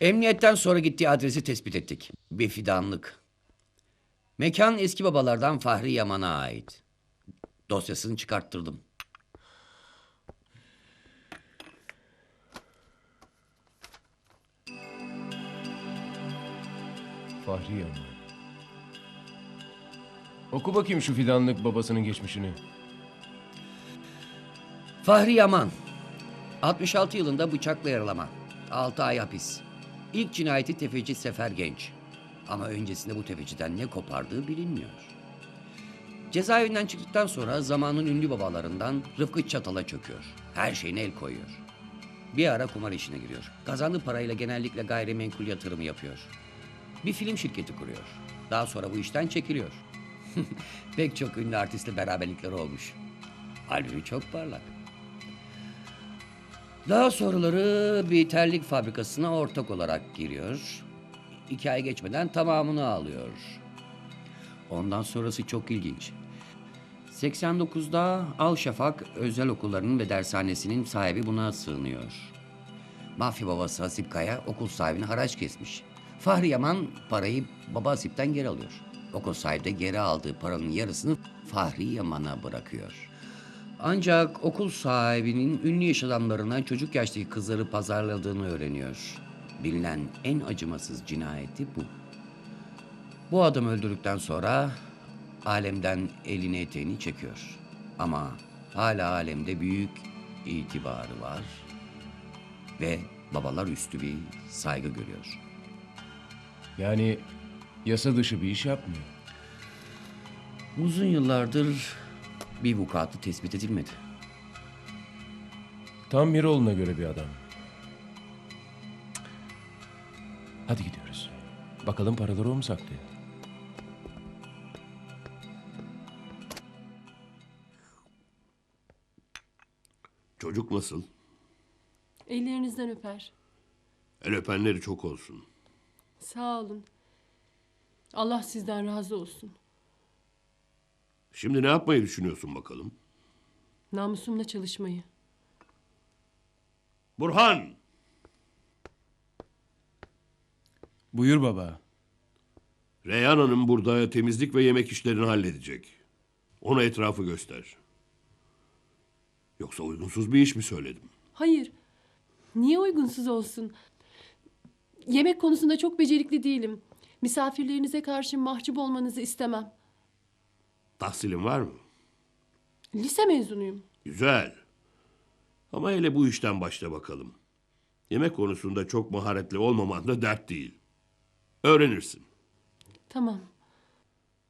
Emniyetten sonra gittiği adresi tespit ettik. Bir fidanlık. Mekan eski babalardan Fahri Yaman'a ait. Dosyasını çıkarttırdım. Fahri Yaman. Oku bakayım şu fidanlık babasının geçmişini. Fahri Yaman. 66 yılında bıçakla yaralama. 6 ay hapis. İlk cinayeti tefeci Sefer Genç. Ama öncesinde bu tefeciden ne kopardığı bilinmiyor. Cezaevinden çıktıktan sonra zamanın ünlü babalarından Rıfkı Çatal'a çöküyor. Her şeyine el koyuyor. Bir ara kumar işine giriyor. Kazandığı parayla genellikle gayrimenkul yatırımı yapıyor. Bir film şirketi kuruyor. Daha sonra bu işten çekiliyor. Pek çok ünlü artistle beraberlikleri olmuş. Albümü çok parlak. Daha sonraları bir terlik fabrikasına ortak olarak giriyor. İki ay geçmeden tamamını alıyor. Ondan sonrası çok ilginç. 89'da Al Şafak özel okullarının ve dershanesinin sahibi buna sığınıyor. Mafya babası Hasip Kaya okul sahibine haraç kesmiş. Fahri Yaman parayı baba Hasip'ten geri alıyor. Okul sahibi de geri aldığı paranın yarısını Fahri Yaman'a bırakıyor. Ancak okul sahibinin ünlü iş adamlarına çocuk yaştaki kızları pazarladığını öğreniyor. Bilinen en acımasız cinayeti bu. Bu adam öldürdükten sonra alemden elini eteğini çekiyor. Ama hala alemde büyük itibarı var ve babalar üstü bir saygı görüyor. Yani yasa dışı bir iş yapmıyor. Uzun yıllardır bir vukuatı tespit edilmedi. Tam Miroğlu'na göre bir adam. Hadi gidiyoruz. Bakalım paraları o mu saklıyor? Çocuk nasıl? Ellerinizden öper. El öpenleri çok olsun. Sağ olun. Allah sizden razı olsun. Şimdi ne yapmayı düşünüyorsun bakalım? Namusumla çalışmayı. Burhan! Buyur baba. Reyhan Hanım burada temizlik ve yemek işlerini halledecek. Ona etrafı göster. Yoksa uygunsuz bir iş mi söyledim? Hayır. Niye uygunsuz olsun? Yemek konusunda çok becerikli değilim. Misafirlerinize karşı mahcup olmanızı istemem. Tahsilin var mı? Lise mezunuyum. Güzel. Ama hele bu işten başla bakalım. Yemek konusunda çok maharetli olmaman da dert değil. Öğrenirsin. Tamam.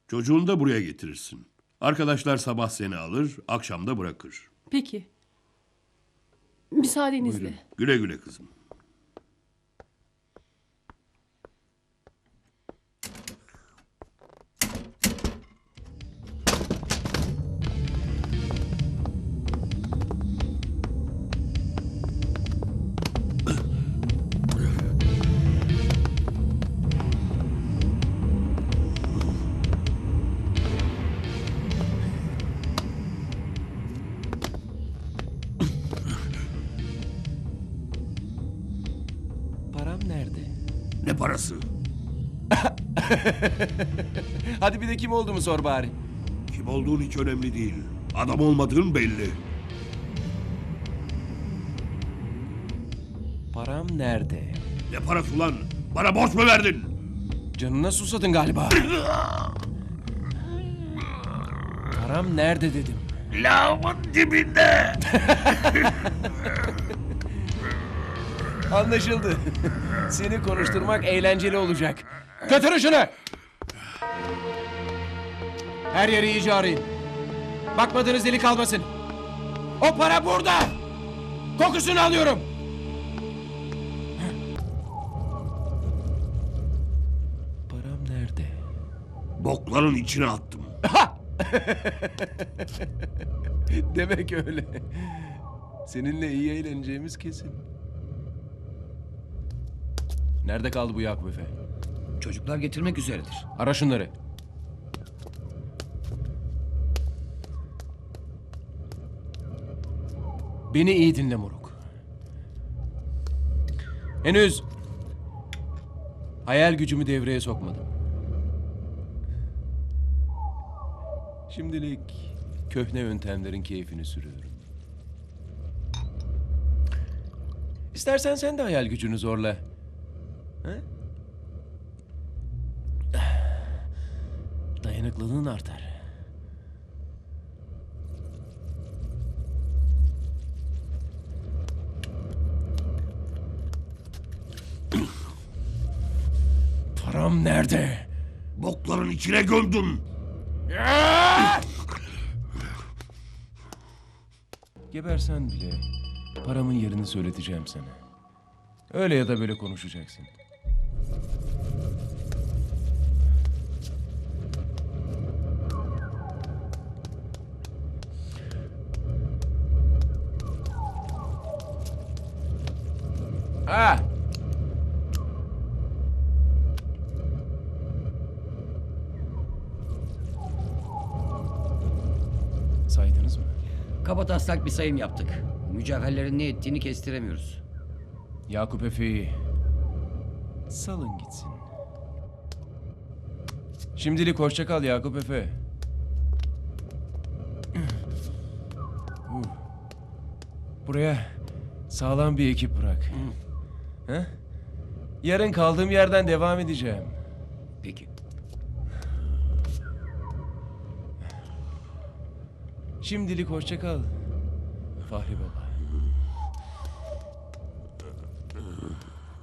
Çocuğunu da buraya getirirsin. Arkadaşlar sabah seni alır, akşam da bırakır. Peki. Müsaadenizle. Güle güle kızım. Parası? Hadi bir de kim olduğumu sor bari. Kim olduğun hiç önemli değil. Adam olmadığın belli. Param nerede? Ne parası ulan? Bana borç mu verdin? Canına susadın galiba. Param nerede dedim. Lağımın dibinde. Anlaşıldı. Seni konuşturmak eğlenceli olacak. Götürün şunu. Her yeri iyice arayın. Bakmadığınız deli kalmasın. O para burada. Kokusunu alıyorum. Param nerede? Bokların içine attım. Demek öyle. Seninle iyi eğleneceğimiz kesin. Nerede kaldı bu Yakup Efe? Çocuklar getirmek üzeredir. Ara şunları. Beni iyi dinle moruk. Henüz Hayal gücümü devreye sokmadım. Şimdilik köhne yöntemlerin keyfini sürüyorum. İstersen sen de hayal gücünü zorla. He? Dayanıklılığın artar. Param nerede? Bokların içine gömdün. Gebersen bile paramın yerini söyleteceğim sana. Öyle ya da böyle konuşacaksın. Ha! Saydınız mı? Kabataslak bir sayım yaptık. Mücevherlerin ne ettiğini kestiremiyoruz. Yakup Efe'yi salın gitsin. Şimdilik hoşça kal Yakup Efe. Buraya sağlam bir ekip bırak. He? Yarın kaldığım yerden devam edeceğim. Peki. Şimdilik hoşça kal. Fahri Baba.